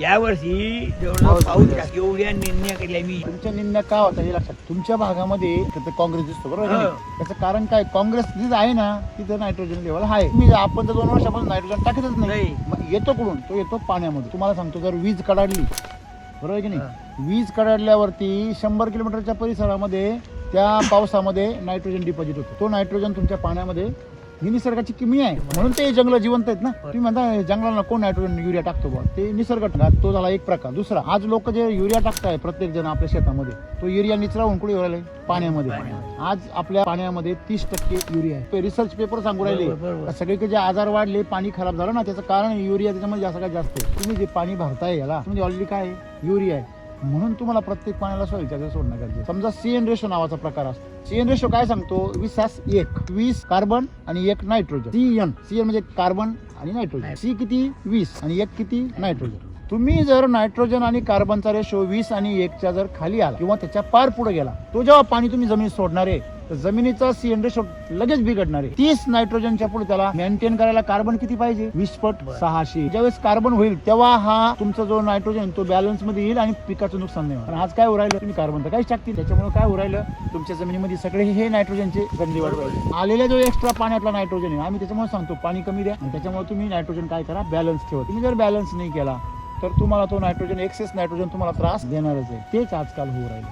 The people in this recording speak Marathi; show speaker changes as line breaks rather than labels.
या वर्षी जेवढा
पाऊस
पाऊस
पडला.
एवढ्या निर्णय केल्या मी.
तुमच्या निंदा का होता हे लक्षात? तुमच्या भागामध्ये तिथं काँग्रेस दिसतो बरोबर आहे की. नाही? त्याचं कारण काय? काँग्रेस जिथं आहे ना तिथं नायट्रोजन लेवल आहे. मी आपण तर दोन वर्षापासून नायट्रोजन टाकतच नाही.
नाही.
मग येतो कुठून? तो येतो पाण्यामध्ये. तुम्हाला सांगतो जर वीज कडाडली बरोबर आहे की नाही? वीज कडाडल्यावरती शंभर किलोमीटरच्या परिसरामध्ये त्या पावसामध्ये नायट्रोजन डिपॉझिट होतो. तो नायट्रोजन तुमच्या पाण्यामध्ये ही निसर्गाची किमी आहे. म्हणून ते जंगल जिवंत आहेत ना. तुम्ही म्हणता जंगलाला कोण नायट्रोजन युरिया टाकतो बा ते निसर्ग. तो झाला एक प्रकार. दुसरा आज लोक जे युरिया टाकताय प्रत्येक जण आपल्या शेतामध्ये तो युरिया निचरावून कुठे राहिले? पाण्यामध्ये. आज आपल्या पाण्यामध्ये तीस टक्के युरिया आहे. रिसर्च पेपर सांगू राहिले. सगळीकडे जे आजार वाढले पाणी खराब झालं ना त्याचं कारण युरिया त्याच्यामध्ये जास्त काय जास्त आहे. तुम्ही जे पाणी भरताय याला म्हणजे ऑलरेडी काय युरिया आहे. म्हणून तुम्हाला प्रत्येक पाण्याला सॉईल चार्जर सोडणं गरजेचं समजा सीएन रेशो नावाचा प्रकार असतो. सीएन रेशो काय सांगतो? वीसास एक. वीस कार्बन आणि एक nitrogen C N C carbon आणि नायट्रोजन सी किती? वीस. आणि एक किती? नायट्रोजन तुम्ही जर नायट्रोजन आणि कार्बनचा रेशो वीस आणि एकच्या जर खाली आला किंवा त्याच्या पार पुढे गेला तो जेव्हा पाणी तुम्ही जमिनीत सोडणार आहे तर जमिनीचा सीएन रेशो लगेच बिघडणार आहे. तीस नायट्रोजनच्या पुढे त्याला मेंटेन करायला कार्बन किती पाहिजे? वीस पट. सहाशे. ज्यावेळेस कार्बन होईल तेव्हा हा तुमचा जो नायट्रोजन तो बॅलन्समध्ये येईल आणि पिकाचं नुकसान नाही होणार. पण आज काय उरायलं तुम्ही कार्बन तर काहीच टाकतील त्याच्यामुळे काय उरायलं तुमच्या जमिनीमध्ये सगळे हे नायट्रोजनचे गंजी वाढ आलेल्या जो एक्स्ट्रा पाण्यातला नायट्रोजन आहे आम्ही त्याच्यामुळे सांगतो पाणी कमी द्या. आणि त्याच्यामुळे तुम्ही नायट्रोजन काय करा? बॅलन्स ठेवा. तुम्ही जर बॅलन्स नाही केला तर तुम्हाला तो नायट्रोजन एक्सेस नायट्रोजन तुम्हाला त्रास देणारच आहे. तेच आजकाल होऊ राहिले.